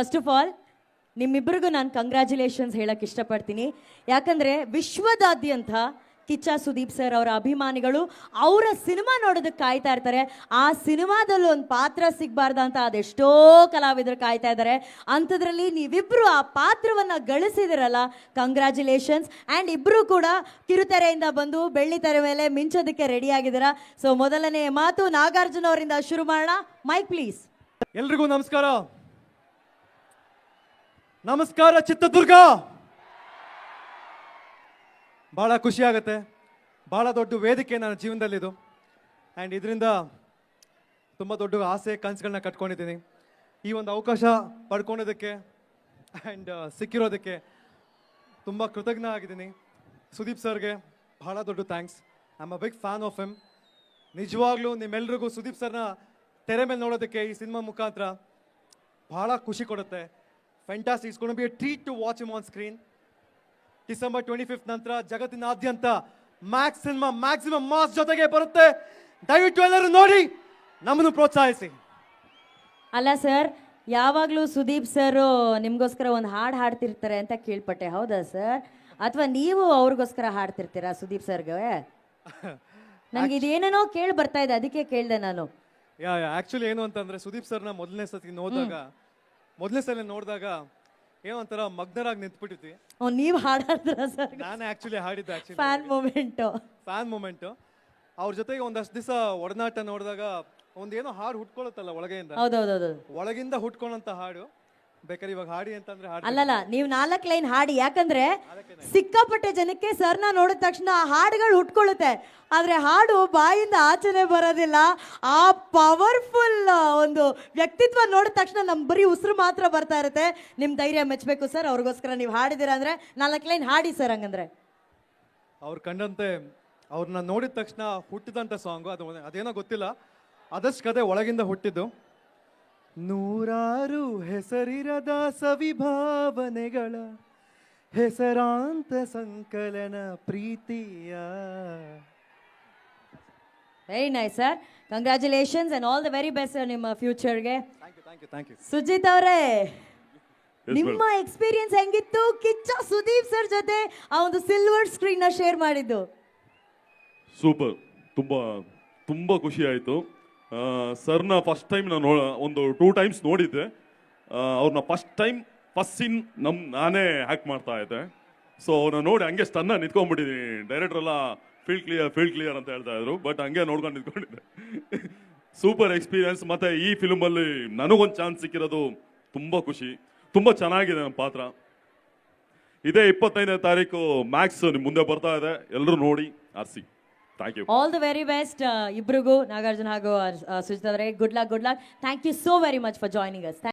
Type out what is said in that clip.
First of all ನಿಮ್ಮಿಬ್ಬರಿಗೂ ನಾನು congratulations ಹೇಳಕ್ಕೆ ಇಷ್ಟಪಡ್ತೀನಿ. ಯಾಕಂದರೆ ವಿಶ್ವದಾದ್ಯಂತ ಕಿಚ್ಚ ಸುದೀಪ್ ಸರ್ ಅವರ ಅಭಿಮಾನಿಗಳು ಅವರ ಸಿನಿಮಾ ನೋಡೋದಕ್ಕೆ ಕಾಯ್ತಾ ಇರ್ತಾರೆ. ಆ ಸಿನಿಮಾದಲ್ಲಿ ಒಂದು ಪಾತ್ರ ಸಿಗಬಾರ್ದ ಅಂತ ಅದೆಷ್ಟೋ ಕಲಾವಿದರು ಕಾಯ್ತಾ ಇದ್ದಾರೆ. ಅಂಥದ್ರಲ್ಲಿ ನೀವಿಬ್ರು ಆ ಪಾತ್ರವನ್ನು ಗಳಿಸಿದಿರಲ್ಲ ಕಂಗ್ರ್ಯಾಚುಲೇಷನ್ಸ್ ಆ್ಯಂಡ್ ಇಬ್ಬರು ಕೂಡ ಕಿರುತೆರೆಯಿಂದ ಬಂದು ಬೆಳ್ಳಿ ತೆರೆ ಮೇಲೆ ಮಿಂಚೋದಕ್ಕೆ ರೆಡಿ ಆಗಿದ್ದೀರಾ. ಸೊ ಮೊದಲನೇ ಮಾತು ನಾಗಾರ್ಜುನ ಅವರಿಂದ ಶುರು ಮಾಡೋಣ. ಮೈಕ್ ಪ್ಲೀಸ್ ಎಲ್ರಿಗೂ ನಮಸ್ಕಾರ. ನಮಸ್ಕಾರ ಚಿತ್ರದುರ್ಗ. ಬಹಳ ಖುಷಿ ಆಗುತ್ತೆ. ಬಹಳ ದೊಡ್ಡ ವೇದಿಕೆ ನನ್ನ ಜೀವನದಲ್ಲಿದು. ಆ್ಯಂಡ್ ಇದರಿಂದ ತುಂಬ ದೊಡ್ಡ ಆಸೆ ಕನಸುಗಳನ್ನ ಕಟ್ಕೊಂಡಿದ್ದೀನಿ. ಈ ಒಂದು ಅವಕಾಶ ಪಡ್ಕೊಂಡಿದ್ದಕ್ಕೆ ಆ್ಯಂಡ್ ಸಿಕ್ಕಿರೋದಕ್ಕೆ ತುಂಬ ಕೃತಜ್ಞ ಆಗಿದ್ದೀನಿ. ಸುದೀಪ್ ಸರ್ಗೆ ಬಹಳ ದೊಡ್ಡ thanks I'm a big fan of him ನಿಜವಾಗ್ಲೂ ನಿಮ್ಮೆಲ್ರಿಗೂ ಸುದೀಪ್ ಸರ್ನ ತೆರೆ ಮೇಲೆ ನೋಡೋದಕ್ಕೆ ಈ ಸಿನಿಮಾ ಮುಖಾಂತರ ಭಾಳ ಖುಷಿ ಕೊಡುತ್ತೆ. Fantastic it's be treat to watch him on screen December twenty fifth ನಂತರ ಜಗತ್ತಿನಾದ್ಯಂತ ಮ್ಯಾಕ್ಸ್ ಸಿನಿಮಾ ಮ್ಯಾಕ್ಸಿಮಮ್ ಮಾಸ್ ಜೊತೆಗೆ ಬರುತ್ತೆ. ದಯವಿಟ್ಟು ಎಲ್ಲರೂ ನೋಡಿ ನಮ್ಮನ್ನು ಪ್ರೋತ್ಸಾಹಿಸಿ. ಅಲ್ಲ ಸರ್ ಯಾವಾಗಲೂ ಸುದೀಪ್ ಸರ್ ನಿಮಗೋಸ್ಕರ ಒಂದು ಹಾಡು ಹಾಡ್ತಿರ್ತಾರೆ ಅಂತ ಕೇಳ್ಪಟ್ಟೆ ಹೌದಾ ಸರ್? ಅಥವಾ ನೀವು ಅವ್ರಿಗೋಸ್ಕರ ಹಾಡ್ತಿರ್ತೀರಾ ಸುದೀಪ್ ಸರ್ಗೆ? ನನಗೆ ಇದೇನೇನೋ ಕೇಳಿ ಬರ್ತಾ ಇದೆ ಅದಕ್ಕೆ ಕೇಳಿದೆ ನಾನು. ಯಾ ಆ್ಯಕ್ಚುಲಿ ಏನು ಅಂತಂದ್ರೆ ಸುದೀಪ್ ಸರ್ನ ಮೊದಲನೇ ಸತಿ ನೋಡಿದಾಗ ಮೊದಲನೇ ಸಲ ನೋಡಿದಾಗ ಏನೋ ಒಂಥರ ಮಗ್ನರಾಗಿ ನಿಂತ್ಬಿಟ್ಟಿದ್ವಿ. ಓ ನೀವು ಹಾಡಾಡ್ತೀರಾ ಸರ್ ನಾನು actually ಹಾಡಿದ್ದೆ actually fan moment fan moment ಅವ್ರ ಜೊತೆಗೆ ಒಂದಷ್ಟು ದಿವಸ ಒಡನಾಟ ನೋಡಿದಾಗ ಒಂದೇನೋ ಹಾಡು ಹುಟ್ಕೊಳತ್ತಲ್ಲ ಒಳಗೆಯಿಂದ? ಹೌದೌದೌದು. ಒಳಗಿಂದ ಹುಟ್ಕೊಳ್ಳೋಂಥ ಹಾಡು. ಬೇಕಾದ್ರೆ ಇವಾಗ ಹಾಡಿ ಅಂತಂದ್ರೆ ಹಾಡು ಅಲ್ಲಲ್ಲ ನೀವು ನಾಲ್ಕು ಲೈನ್ ಹಾಡಿ. ಯಾಕಂದ್ರೆ ಸಿಕ್ಕಾಪಟ್ಟೆ ಜನಕ್ಕೆ ಸರ್ನ ನೋಡಿದ ತಕ್ಷಣ ಆ ಹಾಡುಗಳು ಹುಟ್ಕೊಳ್ಳುತ್ತೆ ಆದ್ರೆ ಹಾಡು ಬಾಯಿಂದ ಆಚೆನೆ ಬರೋದಿಲ್ಲ. ಆ ಪವರ್ಫುಲ್ ಒಂದು ವ್ಯಕ್ತಿತ್ವ ನೋಡಿದ ತಕ್ಷಣ ನಮ್ ಬರೀ ಉಸಿರು ಮಾತ್ರ ಬರ್ತಾ ಇರುತ್ತೆ. ನಿಮ್ಮ ಧೈರ್ಯ ಮೆಚ್ಚಬೇಕು ಸರ್. ಅವ್ರಿಗೋಸ್ಕರ ನೀವು ಹಾಡಿದಿರ ಅಂದ್ರೆ ನಾಲ್ಕು ಲೈನ್ ಹಾಡಿ ಸರ್ ಹಂಗಂದ್ರೆ. ಅವ್ರು ಕಂಡಂತೆ ಅವ್ರನ್ನ ನೋಡಿದ ತಕ್ಷಣ ಹುಟ್ಟಿದಂಥ ಸಾಂಗು. ಅದು ಅದೇನೋ ಗೊತ್ತಿಲ್ಲ. ಅದಷ್ಟು ಕತೆ ಒಳಗಿಂದ ಹುಟ್ಟಿದ್ದು. ನೂರಾರು ಹೆಸರಿರದ ಸವಿಭಾವನೆಗಳ ಹೆಸರಾಂತ ಸಂಕಲನ ಪ್ರೀತಿಯ. Very nice sir congratulations and all the very best sir ನಿಮ್ಮ ಫ್ಯೂಚರ್ಗೆ thank you thank you thank you Sujith ಅವರೇ ನಿಮ್ಮ ಎಕ್ಸ್ಪೀರಿಯನ್ಸ್ ಹೆಂಗಿತ್ತು? ಕಿಚ್ಚ ಸುದೀಪ್ ಸರ್ ಜೊತೆ ಆ ಒಂದು ಸಿಲ್ವರ್ ಸ್ಕ್ರೀನ್ನ ಶೇರ್ ಮಾಡಿದ್ದು. ಸೂಪರ್ ತುಂಬ ತುಂಬ ಖುಷಿ ಆಯಿತು. ಸರ್ನ ಫಸ್ಟ್ ಟೈಮ್ ನಾನು ಒಂದು ಟೂ ಟೈಮ್ಸ್ ನೋಡಿದ್ದೆ. ಅವ್ರನ್ನ ಫಸ್ಟ್ ಟೈಮ್ ಫಸ್ಟ್ ಸೀನ್ ನಮ್ ನಾನೇ ಹ್ಯಾಕ್ ಮಾಡ್ತಾ ಇದ್ದೆ. ಸೊ ನಾನು ನೋಡಿ ಹಂಗೆ ಸ್ಟನ್ನ ನಿಂತ್ಕೊಂಡ್ಬಿಟ್ಟಿದ್ದೀನಿ ಡೈರೆಕ್ಟರ್ ಎಲ್ಲ ಫೀಲ್ಡ್ ಕ್ಲಿಯರ್ ಫೀಲ್ಡ್ ಕ್ಲಿಯರ್ ಅಂತ ಹೇಳ್ತಾ ಇದ್ರು. ಬಟ್ ಹಂಗೆ ನೋಡ್ಕೊಂಡು ನಿಂತ್ಕೊಂಡಿದ್ದೆ. ಸೂಪರ್ ಎಕ್ಸ್ಪೀರಿಯನ್ಸ್ ಮತ್ತೆ ಈ ಫಿಲ್ಮಲ್ಲಿ ನನಗೊಂದು ಚಾನ್ಸ್ ಸಿಕ್ಕಿರೋದು ತುಂಬ ಖುಷಿ. ತುಂಬ ಚೆನ್ನಾಗಿದೆ ನಮ್ಮ ಪಾತ್ರ. ಇದೇ ಇಪ್ಪತ್ತೈದನೇ ತಾರೀಕು ಮ್ಯಾಕ್ಸ್ ನಿಮ್ ಮುಂದೆ ಬರ್ತಾ ಇದೆ. ಎಲ್ಲರೂ ನೋಡಿ, RC. Thank you all the very best ಇಬ್ರಿಗೂ, ನಾಗಾರ್ಜುನ ಹಾಗೂ ಸುಜಿತ್ ಅವರೇ. Good luck good luck thank you so very much for joining us